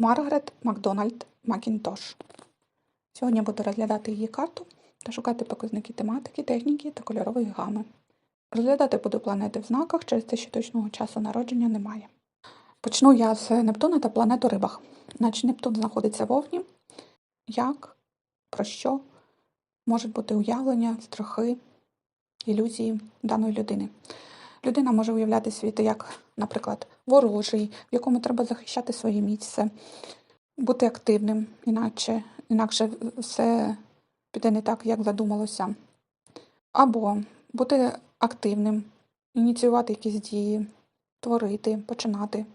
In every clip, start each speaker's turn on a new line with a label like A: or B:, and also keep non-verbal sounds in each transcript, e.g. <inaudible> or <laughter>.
A: Маргарет Макдональд Макінтош. Сьогодні буду розглядати її карту та шукати показники тематики, техніки та кольорової гами. Розглядати буду планети в знаках, через те, що точного часу народження немає. Почну я з Нептуна та планет у рибах. Значить, Нептун знаходиться в Овні. Як, про що можуть бути уявлення, страхи, ілюзії даної людини. Людина може уявляти світ як, наприклад, ворожий, в якому треба захищати своє місце, бути активним, іначе, інакше все піде не так, як задумалося. Або бути активним, ініціювати якісь дії, творити, починати,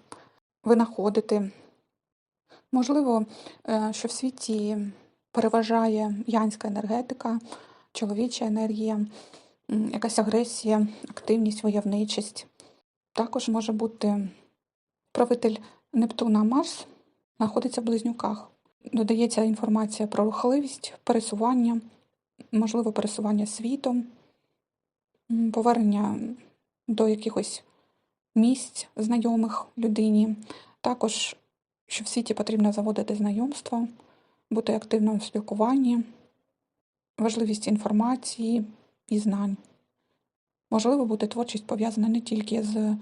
A: винаходити. Можливо, е, що в світі переважає янська енергетика, чоловіча енергія, якась агресія, активність, войовничість. Також може бути правитель Нептуна Марс знаходиться в близнюках. Додається інформація про рухливість, пересування, можливо, пересування світом, повернення до якихось місць знайомих людині. Також, що в світі потрібно заводити знайомства, бути активним в спілкуванні, важливість інформації і знань. Можливо, буде творчість пов'язана не тільки з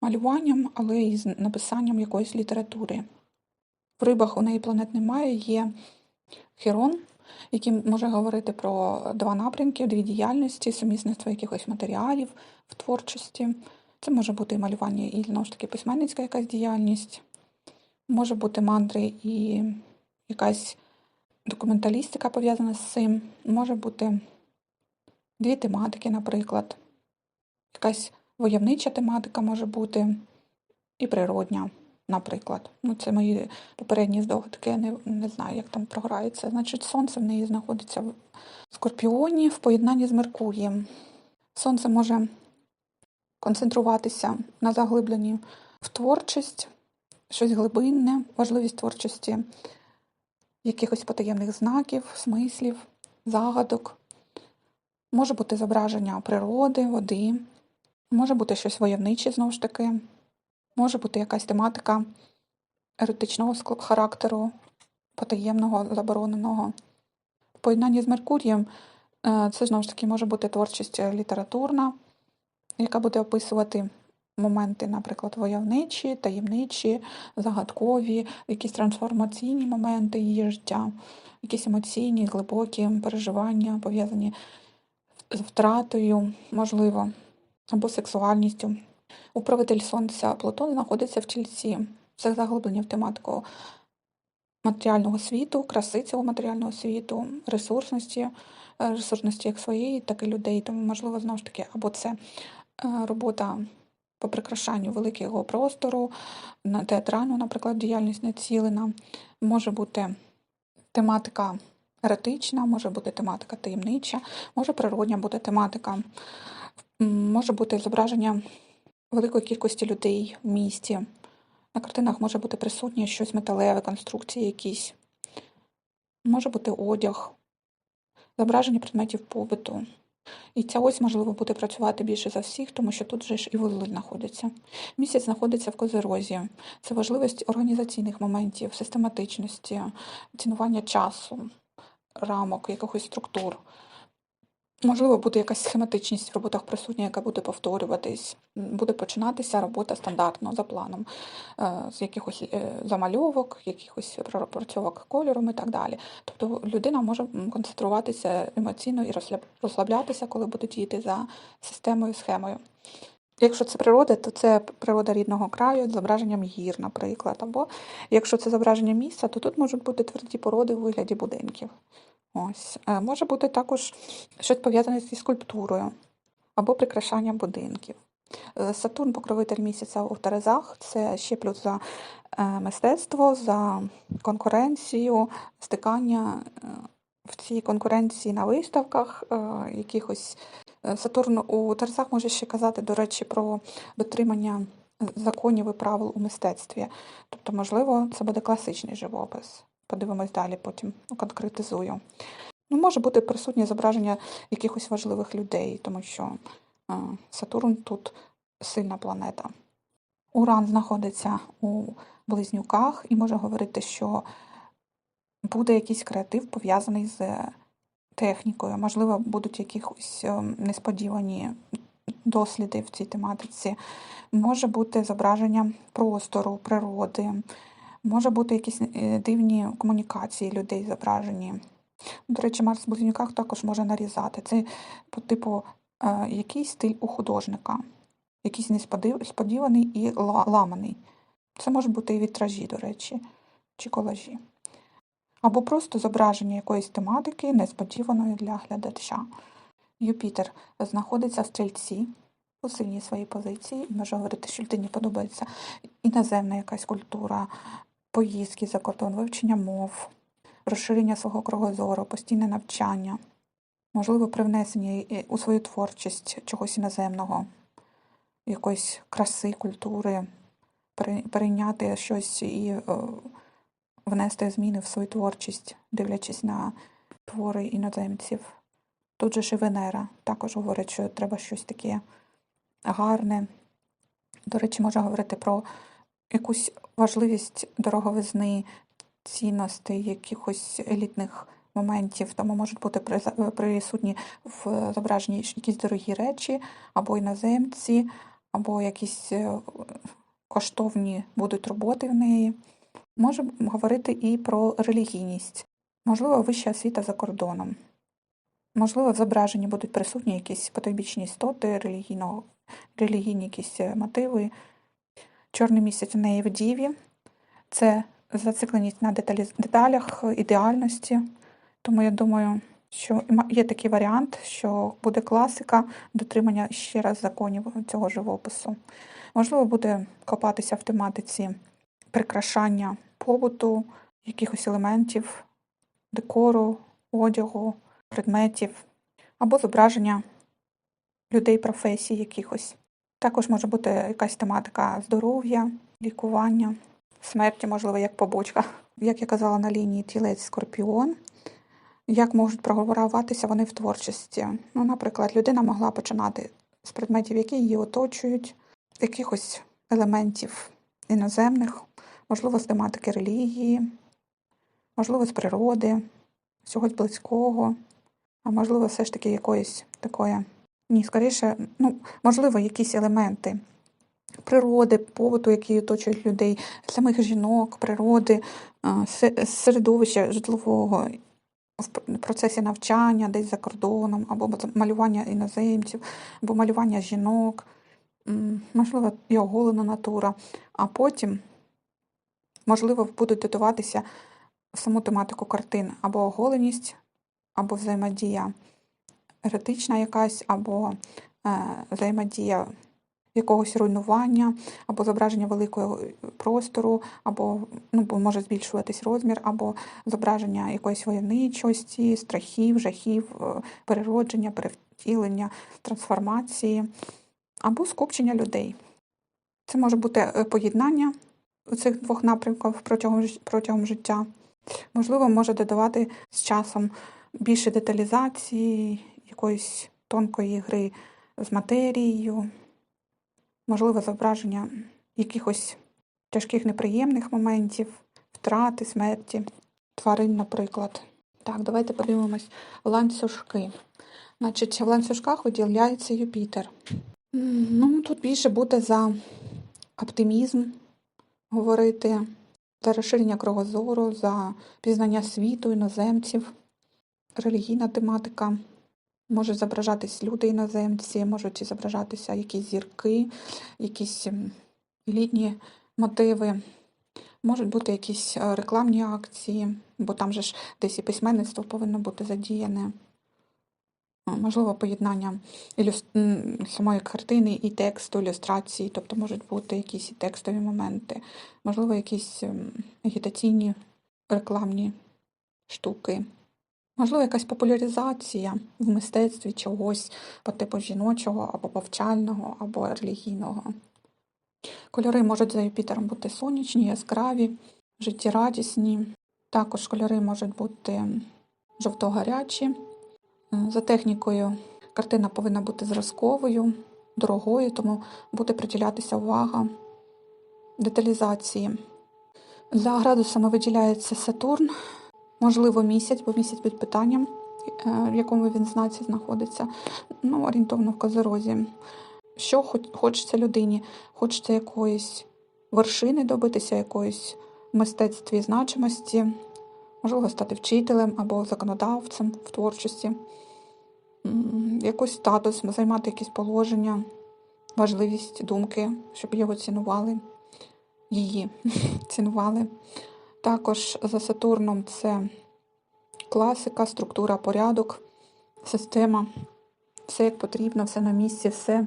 A: малюванням, але й з написанням якоїсь літератури. В рибах у неї планет немає, є Херон, який може говорити про два напрямки, дві діяльності, сумісництво якихось матеріалів в творчості. Це може бути і малювання, і знову ж таки письменницька якась діяльність, може бути мандри і якась документалістика пов'язана з цим, може бути дві тематики, наприклад, якась войовнича тематика може бути і природня, наприклад. Ну, це мої попередні здогадки, я не, не знаю, як там програється. Значить, сонце в неї знаходиться в Скорпіоні в поєднанні з Меркурієм. Сонце може концентруватися на заглибленні в творчість, щось глибинне, важливість творчості якихось потаємних знаків, смислів, загадок. Може бути зображення природи, води, може бути щось войовниче знову ж таки, може бути якась тематика еротичного характеру, потаємного, забороненого. В поєднанні з Меркурієм е, це знову ж таки може бути творчість літературна, яка буде описувати моменти, наприклад, войовничі, таємничі, загадкові, якісь трансформаційні моменти її життя, якісь емоційні, глибокі переживання, пов'язані втратою, можливо, або сексуальністю. Управитель сонця Плутон знаходиться в тільці. Це заглиблення в тематику матеріального світу, краси цього матеріального світу, ресурсності, е, ресурсності як своєї, так і людей. Тому, можливо, знову ж таки, або це е, робота по прикрашанню великого простору, на театральну, наприклад, діяльність націлена, може бути тематика еротична, може бути тематика таємнича, може природня бути тематика, може бути зображення великої кількості людей в місті. На картинах може бути присутнє щось металеве, конструкції якісь, може бути одяг, зображення предметів побуту. І ця ось, можливо, буде працювати більше за всіх, тому що тут же ж і вузли знаходяться. Місяць знаходиться в козерозі. Це важливість організаційних моментів, систематичності, цінування часу, рамок, якихось структур. Можливо, буде якась схематичність в роботах присутня, яка буде повторюватись. Буде починатися робота стандартно за планом, е, з якихось е, замальовок, якихось пропрацьовок кольором і так далі. Тобто людина може концентруватися емоційно і розслаблятися, коли буде діяти за системою, схемою. Якщо це природа, то це природа рідного краю з зображенням гір, наприклад. Або якщо це зображення місця, то тут можуть бути тверді породи у вигляді будинків. Ось. Е, Може бути також щось пов'язане зі скульптурою або прикрашанням будинків. Е, Сатурн, покровитель місяця у Терезах, це ще плюс за е, мистецтво, за конкуренцію, стикання в цій конкуренції на виставках, якихось Сатурн у Терезах може ще казати, до речі, про дотримання законів і правил у мистецтві. Тобто, можливо, це буде класичний живопис. Подивимось далі, потім конкретизую. Ну, може бути присутнє зображення якихось важливих людей, тому що е, Сатурн тут сильна планета. Уран знаходиться у близнюках і може говорити, що буде якийсь креатив пов'язаний з технікою. Можливо, будуть якісь ем, несподівані досліди в цій тематиці. Може бути зображення простору, природи, може бути якісь е, дивні комунікації людей зображені. До речі, Марс в близнюках також може нарізати. Це по типу е, який стиль у художника, якийсь несподіваний і ламаний. Це може бути і вітражі, до речі, чи колажі. Або просто зображення якоїсь тематики несподіваної для глядача. Юпітер знаходиться в стрільці у сильній своїй позиції і може говорити, що людині подобається іноземна якась культура, поїздки за кордон, вивчення мов, розширення свого кругозору, постійне навчання, можливо, привнесення у свою творчість чогось іноземного, якоїсь краси, культури, перейняти щось і е, внести зміни в свою творчість, дивлячись на твори іноземців. Тут же ж і Венера також говорить, що треба щось таке гарне. До речі, може говорити про якусь важливість дороговизни, цінностей, якихось елітних моментів. Тому можуть бути присутні в зображенні якісь дорогі речі, або іноземці, або якісь е, коштовні будуть роботи в неї. Може говорити і про релігійність, можливо, вища освіта за кордоном. Можливо, в зображенні будуть присутні якісь потойбічні істоти, релігійні якісь е, мотиви. Чорний місяць у неї в діві. Це зацикленість на деталі, деталях, ідеальності. Тому я думаю, що є такий варіант, що буде класика дотримання ще раз законів цього живопису. Можливо, буде копатися в тематиці прикрашання побуту, якихось елементів, декору, одягу, предметів або зображення людей професій якихось. Також може бути якась тематика здоров'я, лікування, смерті, можливо, як побочка. Як я казала на лінії тілець скорпіон, як можуть програватися вони в творчості. Ну, наприклад, людина могла починати з предметів, які її оточують, якихось елементів іноземних, можливо, з тематики релігії, можливо, з природи, чогось близького, а можливо, все ж таки якоїсь такої. Ні, скоріше, ну, можливо, якісь елементи природи, побуту, які оточують людей, самих жінок, природи, середовища житлового в процесі навчання десь за кордоном, або малювання іноземців, або малювання жінок, можливо, і оголена натура. А потім, можливо, будуть додаватися саму тематику картин або оголеність, або взаємодія еретична якась, або е, взаємодія якогось руйнування, або зображення великого простору, або ну, може збільшуватись розмір, або зображення якоїсь войовничості, страхів, жахів, е, переродження, перевтілення, трансформації, або скупчення людей. Це може бути е, поєднання цих двох напрямків протягом, протягом життя. Можливо, може додавати з часом більше деталізації, якоїсь тонкої гри з матерією, можливо, зображення якихось тяжких неприємних моментів, втрати, смерті, тварин, наприклад. Так, давайте подивимось ланцюжки. Значить, в ланцюжках виділяється Юпітер. Ну, тут більше буде за оптимізм говорити, за розширення кругозору, за пізнання світу, іноземців, релігійна тематика. Можуть зображатись люди іноземці, можуть зображатися якісь зірки, якісь ем, елітні мотиви, можуть бути якісь е, рекламні акції, бо там же ж десь і письменництво повинно бути задіяне. Можливо, поєднання ілюс... самої картини і тексту, ілюстрації, тобто можуть бути якісь і текстові моменти, можливо, якісь ем, агітаційні рекламні штуки. Можливо, якась популяризація в мистецтві чогось по типу жіночого, або повчального, або релігійного. Кольори можуть за Юпітером бути сонячні, яскраві, життєрадісні. Також кольори можуть бути жовто-гарячі. За технікою картина повинна бути зразковою, дорогою, тому буде приділятися увага деталізації За градусами виділяється Сатурн, можливо, місяць, бо місяць під питанням, е, в якому він знаці знаходиться. Ну, орієнтовно в Козерозі. Що хочеться людині? Хочеться якоїсь вершини добитися, якоїсь в мистецтві значимості, можливо, стати вчителем або законодавцем в творчості, якийсь статус, займати якісь положення, важливість думки, щоб його цінували, її <laughs> цінували. Також за Сатурном це класика, структура, порядок, система, все як потрібно, все на місці, все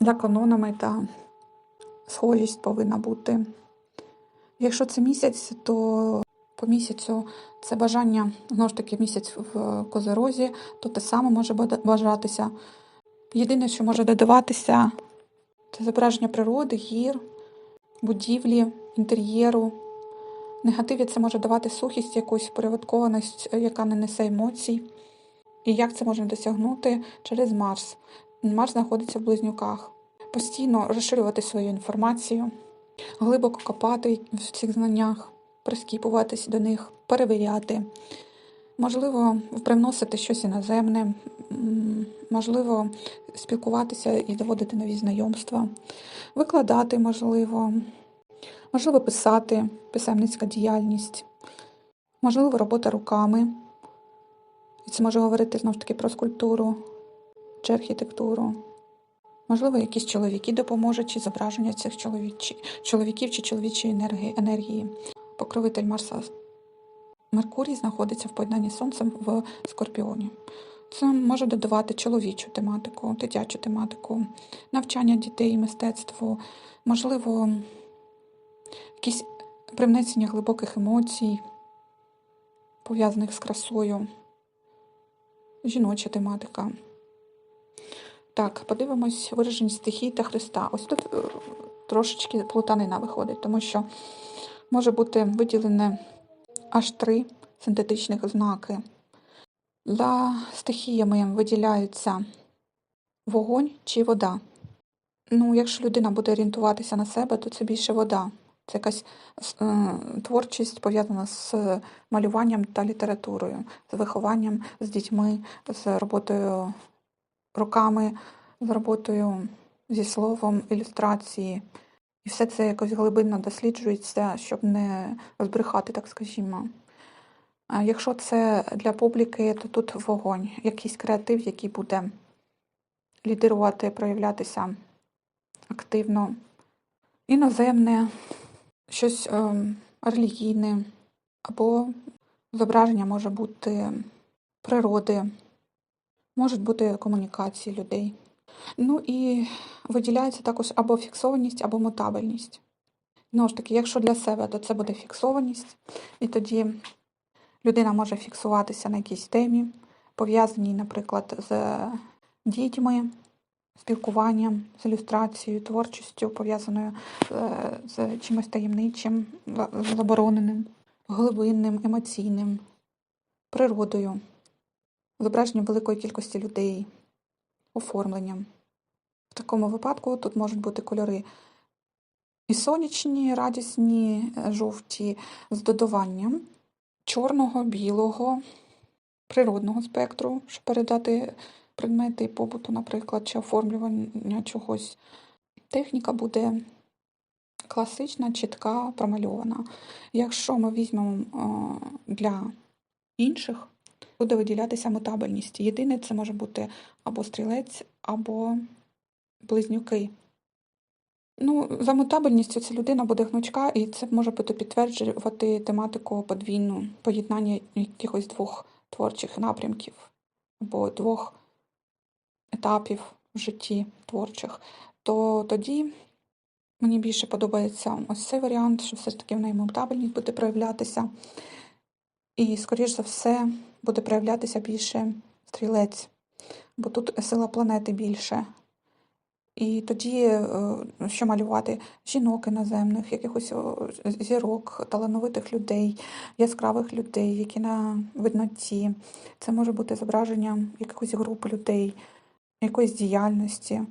A: за канонами та схожість повинна бути. Якщо це місяць, то по місяцю це бажання, знову ж таки, місяць в козерозі, то те саме може бажатися. Єдине, що може додаватися, це зображення природи, гір, будівлі, інтер'єру. Негативі це може давати сухість, якусь переводкованість, е, яка не несе емоцій. І як це можна досягнути через Марс? Марс знаходиться в близнюках. Постійно розширювати свою інформацію, глибоко копати в цих знаннях, прискіпуватись до них, перевіряти. Можливо, привносити щось іноземне, можливо, спілкуватися і заводити нові знайомства, викладати можливо, можливо, писати, писемницька діяльність, можливо, робота руками. І це може говорити знову ж таки про скульптуру чи архітектуру. Можливо, якісь чоловіки допоможуть, чи зображення цих чоловік, чи- чоловіків чи чоловічої енергії, енергії. Покровитель Марса Меркурій знаходиться в поєднанні з Сонцем в Скорпіоні. Це може додавати чоловічу тематику, дитячу тематику, навчання дітей, мистецтво, можливо, якісь привнесення глибоких емоцій, пов'язаних з красою, жіноча тематика. Так, подивимось вираження стихій та Христа. Ось тут е, трошечки плутанина виходить, тому що може бути виділене аж три синтетичних знаки. За стихіями виділяються вогонь чи вода. Ну, якщо людина буде орієнтуватися на себе, то це більше вода. Це якась е, творчість пов'язана з малюванням та літературою, з вихованням, з дітьми, з роботою руками, з роботою зі словом, ілюстрації. І все це якось глибинно досліджується, щоб не збрехати, так скажімо. Якщо це для публіки, то тут вогонь, якийсь креатив, який буде лідирувати, проявлятися активно. Іноземне, щось ем, релігійне, або зображення може бути природи, можуть бути комунікації людей. Ну і виділяється також або фіксованість, або мутабельність. Знову ж таки, якщо для себе, то це буде фіксованість, і тоді людина може фіксуватися на якійсь темі, пов'язаній, наприклад, з дітьми, спілкуванням, з ілюстрацією, творчістю, пов'язаною е, з чимось таємничим, забороненим, глибинним, емоційним, природою, зображенням великої кількості людей, оформленням. В такому випадку тут можуть бути кольори і сонячні, радісні, е, жовті, з додаванням чорного, білого, природного спектру, щоб передати предмети побуту, наприклад, чи оформлювання чогось. Техніка буде класична, чітка, промальована. Якщо ми візьмемо е, для інших, буде виділятися мутабельність. Єдине, це може бути або стрілець, або близнюки. Ну, за мутабельністю ця людина буде гнучка, і це може бути підтверджувати тематику подвійну, поєднання якихось двох творчих напрямків або двох етапів в житті творчих. То тоді мені більше подобається ось цей варіант, що все ж таки в неї мутабельність буде проявлятися. І, скоріш за все, буде проявлятися більше стрілець, бо тут сила планети більше. І тоді е, що малювати? Жінок іноземних, якихось зірок, талановитих людей, яскравих людей, які на видноті. Це може бути зображення якихось груп людей, якоїсь діяльності.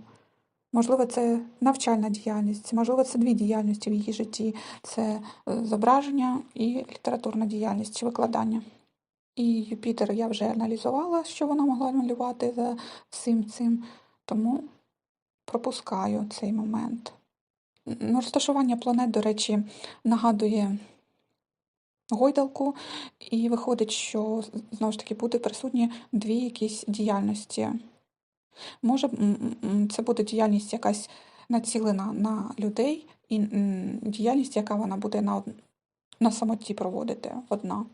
A: Можливо, це навчальна діяльність, можливо, це дві діяльності в її житті: це е, зображення і літературна діяльність чи викладання. І Юпітер я вже аналізувала, що вона могла малювати за всім цим, тому пропускаю цей момент. Розташування планет, до речі, нагадує гойдалку, і виходить, що знову ж таки буде присутні дві якісь діяльності. Може, це буде діяльність якась націлена на людей, і діяльність, яка вона буде на, на самоті проводити одна.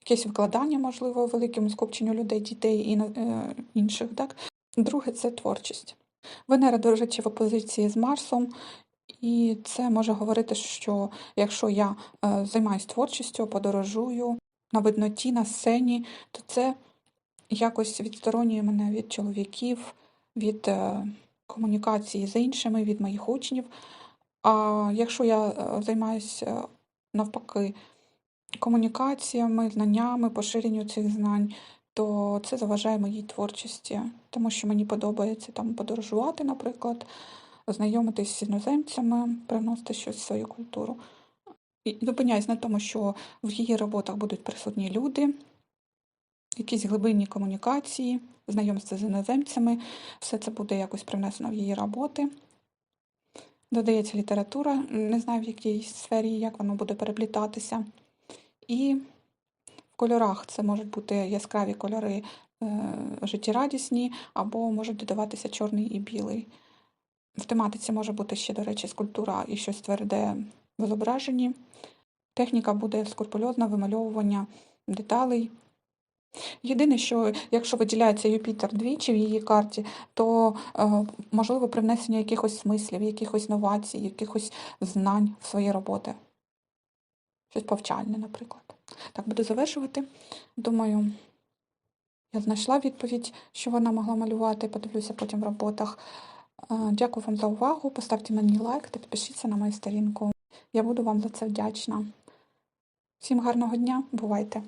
A: Якесь викладання, можливо, великому скупченню людей, дітей і е, інших. Так? Друге це творчість. Венера, до речі, в опозиції з Марсом, і це може говорити, що якщо я е, займаюся творчістю, подорожую на видноті, на сцені, то це якось відсторонює мене від чоловіків, від е, комунікації з іншими, від моїх учнів. А якщо я е, займаюся навпаки комунікаціями, знаннями, поширенню цих знань, то це заважає моїй творчості, тому що мені подобається там подорожувати, наприклад, знайомитись з іноземцями, приносити щось в свою культуру. І зупиняюсь на тому, що в її роботах будуть присутні люди, якісь глибинні комунікації, знайомство з іноземцями, все це буде якось привнесено в її роботи. Додається література, не знаю в якій сфері, як воно буде переплітатися. І в кольорах це можуть бути яскраві кольори е, життєрадісні, або можуть додаватися чорний і білий. В тематиці може бути ще, до речі, скульптура і щось тверде в зображенні. Техніка буде скрупульозна вимальовування деталей. Єдине, що якщо виділяється Юпітер двічі в її карті, то е, можливо привнесення якихось смислів, якихось новацій, якихось знань в свої роботи. Щось повчальне, наприклад. Так, буду завершувати. Думаю, я знайшла відповідь, що вона могла малювати, подивлюся потім в роботах. Е, Дякую вам за увагу. Поставте мені лайк та підпишіться на мою сторінку. Я буду вам за це вдячна. Всім гарного дня, бувайте!